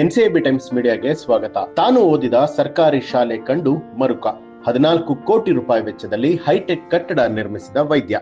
ಎನ್ಸಿಎಬಿ times ಮೀಡಿಯಾಗೆ ಸ್ವಾಗತ. ತಾನು ಓದಿದ ಸರ್ಕಾರಿ ಶಾಲೆ ಕಂಡು ಮರುಕ. ಹದಿನಾಲ್ಕು ಕೋಟಿ ರೂಪಾಯಿ ವೆಚ್ಚದಲ್ಲಿ ಹೈಟೆಕ್ ಕಟ್ಟಡ ನಿರ್ಮಿಸಿದ ವೈದ್ಯ.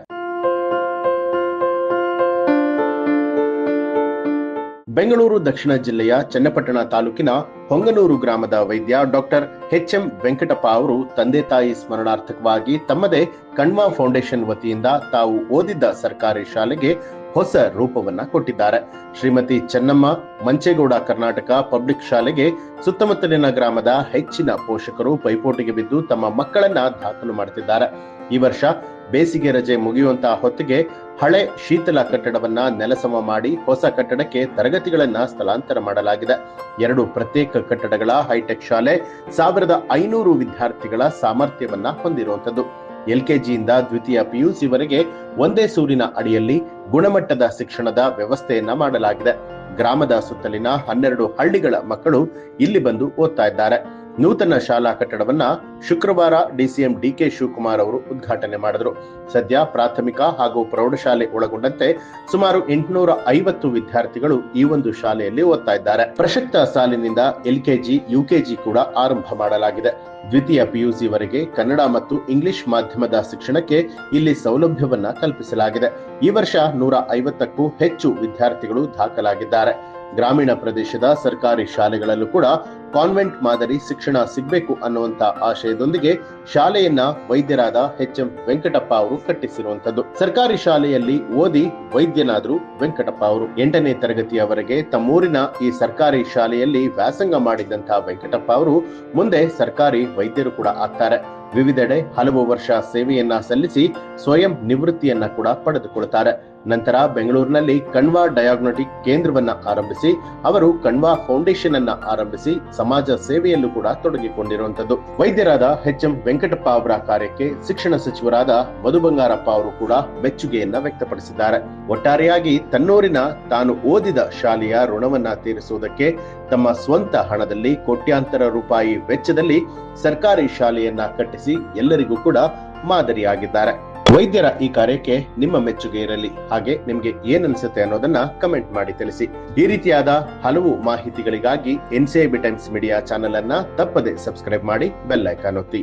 ಬೆಂಗಳೂರು ದಕ್ಷಿಣ ಜಿಲ್ಲೆಯ ಚನ್ನಪಟ್ಟಣ ತಾಲೂಕಿನ ಹೊಂಗನೂರು ಗ್ರಾಮದ ವೈದ್ಯ ಡಾಕ್ಟರ್ ಎಚ್ ಎಂ ವೆಂಕಟಪ್ಪ ಅವರು ತಂದೆ ತಾಯಿ ಸ್ಮರಣಾರ್ಥಕವಾಗಿ ತಮ್ಮದೇ ಕಣ್ವಾ ಫೌಂಡೇಶನ್ ವತಿಯಿಂದ ತಾವು ಓದಿದ್ದ ಸರ್ಕಾರಿ ಶಾಲೆಗೆ ಹೊಸ ರೂಪವನ್ನ ಕೊಟ್ಟಿದ್ದಾರೆ. ಶ್ರೀಮತಿ ಚೆನ್ನಮ್ಮ, ಮಂಚೇಗೌಡ, ಕರ್ನಾಟಕ ಪಬ್ಲಿಕ್ ಶಾಲೆಗೆ ಸುತ್ತಮುತ್ತಲಿನ ಗ್ರಾಮದ ಹೆಚ್ಚಿನ ಪೋಷಕರು ಪೈಪೋಟಿಗೆ ಬಿದ್ದು ತಮ್ಮ ಮಕ್ಕಳನ್ನ ದಾಖಲು ಮಾಡುತ್ತಿದ್ದಾರೆ ಈ ವರ್ಷ ಬೇಸಿಗೆ ರಜೆ ಮುಗಿಯುವಂತಹ ಹೊತ್ತಿಗೆ ಹಳೆ ಶೀತಲ ಕಟ್ಟಡವನ್ನ ನೆಲಸಮ ಮಾಡಿ ಹೊಸ ಕಟ್ಟಡಕ್ಕೆ ತರಗತಿಗಳನ್ನ ಸ್ಥಳಾಂತರ ಮಾಡಲಾಗಿದೆ. ಎರಡು ಪ್ರತ್ಯೇಕ ಕಟ್ಟಡಗಳ ಹೈಟೆಕ್ ಶಾಲೆ ಸಾವಿರದ ಐನೂರು ವಿದ್ಯಾರ್ಥಿಗಳ ಸಾಮರ್ಥ್ಯವನ್ನ ಹೊಂದಿರುವಂತದ್ದು ಎಲ್ಕೆಜಿಯಿಂದ ದ್ವಿತೀಯ ಪಿಯುಸಿವರೆಗೆ ಒಂದೇ ಸೂರಿನ ಅಡಿಯಲ್ಲಿ ಗುಣಮಟ್ಟದ ಶಿಕ್ಷಣದ ವ್ಯವಸ್ಥೆಯನ್ನ ಮಾಡಲಾಗಿದೆ. ಗ್ರಾಮದ ಸುತ್ತಲಿನ ಹನ್ನೆರಡು ಹಳ್ಳಿಗಳ ಮಕ್ಕಳು ಇಲ್ಲಿ ಬಂದು ಓದ್ತಾ ಇದ್ದಾರೆ. ನೂತನ ಶಾಲಾ ಕಟ್ಟಡವನ್ನ ಶುಕ್ರವಾರ ಡಿಸಿಎಂ ಡಿಕೆ ಶಿವಕುಮಾರ್ ಅವರು ಉದ್ಘಾಟನೆ ಮಾಡಿದರು. ಸದ್ಯ ಪ್ರಾಥಮಿಕ ಹಾಗೂ ಪ್ರೌಢಶಾಲೆ ಒಳಗೊಂಡಂತೆ ಸುಮಾರು ಎಂಟುನೂರ ಐವತ್ತು ವಿದ್ಯಾರ್ಥಿಗಳು ಈ ಒಂದು ಶಾಲೆಯಲ್ಲಿ ಓದ್ತಾ ಇದ್ದಾರೆ. ಪ್ರಸಕ್ತ ಸಾಲಿನಿಂದ ಎಲ್ಕೆಜಿ, ಯುಕೆಜಿ ಕೂಡ ಆರಂಭ ಮಾಡಲಾಗಿದೆ. ದ್ವಿತೀಯ ಪಿಯುಸಿ ವರೆಗೆ ಕನ್ನಡ ಮತ್ತು ಇಂಗ್ಲಿಷ್ ಮಾಧ್ಯಮದ ಶಿಕ್ಷಣಕ್ಕೆ ಇಲ್ಲಿ ಸೌಲಭ್ಯವನ್ನ ಕಲ್ಪಿಸಲಾಗಿದೆ. ಈ ವರ್ಷ ನೂರ ಐವತ್ತಕ್ಕೂ ಹೆಚ್ಚು ವಿದ್ಯಾರ್ಥಿಗಳು ದಾಖಲಾಗಿದ್ದಾರೆ. ಗ್ರಾಮೀಣ ಪ್ರದೇಶದ ಸರ್ಕಾರಿ ಶಾಲೆಗಳಲ್ಲೂ ಕೂಡ ಕಾನ್ವೆಂಟ್ ಮಾದರಿ ಶಿಕ್ಷಣ ಸಿಗಬೇಕು ಅನ್ನುವಂತ ಆಶಯದೊಂದಿಗೆ ಶಾಲೆಯನ್ನ ವೈದ್ಯರಾದ ಎಚ್ ಎಂ ವೆಂಕಟಪ್ಪ ಅವರು ಕಟ್ಟಿಸಿರುವಂತದ್ದು ಸರ್ಕಾರಿ ಶಾಲೆಯಲ್ಲಿ ಓದಿ ವೈದ್ಯನಾದ್ರು ವೆಂಕಟಪ್ಪ ಅವರು. ಎಂಟನೇ ತರಗತಿಯವರೆಗೆ ತಮ್ಮೂರಿನ ಈ ಸರ್ಕಾರಿ ಶಾಲೆಯಲ್ಲಿ ವ್ಯಾಸಂಗ ಮಾಡಿದಂತಹ ವೆಂಕಟಪ್ಪ ಅವರು ಮುಂದೆ ಸರ್ಕಾರಿ ವೈದ್ಯರು ಕೂಡ ಆಗ್ತಾರೆ. ವಿವಿಧೆಡೆ ಹಲವು ವರ್ಷ ಸೇವೆಯನ್ನ ಸಲ್ಲಿಸಿ ಸ್ವಯಂ ನಿವೃತ್ತಿಯನ್ನ ಕೂಡ ಪಡೆದುಕೊಳ್ತಾರೆ. ನಂತರ ಬೆಂಗಳೂರಿನಲ್ಲಿ ಕಣ್ವಾ ಡಯಾಗ್ನೋಟಿಕ್ ಕೇಂದ್ರವನ್ನ ಆರಂಭಿಸಿ, ಅವರು ಕಣ್ವಾ ಫೌಂಡೇಶನ್ ಅನ್ನ ಆರಂಭಿಸಿ ಸಮಾಜ ಸೇವೆಯಲ್ಲೂ ಕೂಡ ತೊಡಗಿಕೊಂಡಿರುವಂತದ್ದು ವೈದ್ಯರಾದ ಎಚ್ ಎಂ ವೆಂಕಟಪ್ಪ ಅವರ ಕಾರ್ಯಕ್ಕೆ ಶಿಕ್ಷಣ ಸಚಿವರಾದ ಮಧು ಬಂಗಾರಪ್ಪ ಅವರು ಕೂಡ ಮೆಚ್ಚುಗೆಯನ್ನ ವ್ಯಕ್ತಪಡಿಸಿದ್ದಾರೆ. ಒಟ್ಟಾರೆಯಾಗಿ ತನ್ನೂರಿನ ತಾನು ಓದಿದ ಶಾಲೆಯ ಋಣವನ್ನ ತೀರಿಸುವುದಕ್ಕೆ ತಮ್ಮ ಸ್ವಂತ ಹಣದಲ್ಲಿ ಕೋಟ್ಯಾಂತರ ರೂಪಾಯಿ ವೆಚ್ಚದಲ್ಲಿ ಸರ್ಕಾರಿ ಶಾಲೆಯನ್ನ ಕಟ್ಟಿಸಿ ಎಲ್ಲರಿಗೂ ಕೂಡ ಮಾದರಿಯಾಗಿದ್ದಾರೆ. ವೈದ್ಯರ ಈ ಕಾರ್ಯಕ್ಕೆ ನಿಮ್ಮ ಮೆಚ್ಚುಗೆ ಇರಲಿ. ಹಾಗೆ ನಿಮ್ಗೆ ಏನನ್ಸುತ್ತೆ ಅನ್ನೋದನ್ನ ಕಮೆಂಟ್ ಮಾಡಿ ತಿಳಿಸಿ. ಈ ರೀತಿಯಾದ ಹಲವು ಮಾಹಿತಿಗಳಿಗಾಗಿ ಎನ್ಸಿಐಬಿ ಟೈಮ್ಸ್ ಮೀಡಿಯಾ ಚಾನೆಲ್ ಅನ್ನ ತಪ್ಪದೆ ಸಬ್ಸ್ಕ್ರೈಬ್ ಮಾಡಿ ಬೆಲ್ ಐಕಾನ್ ಒತ್ತಿ.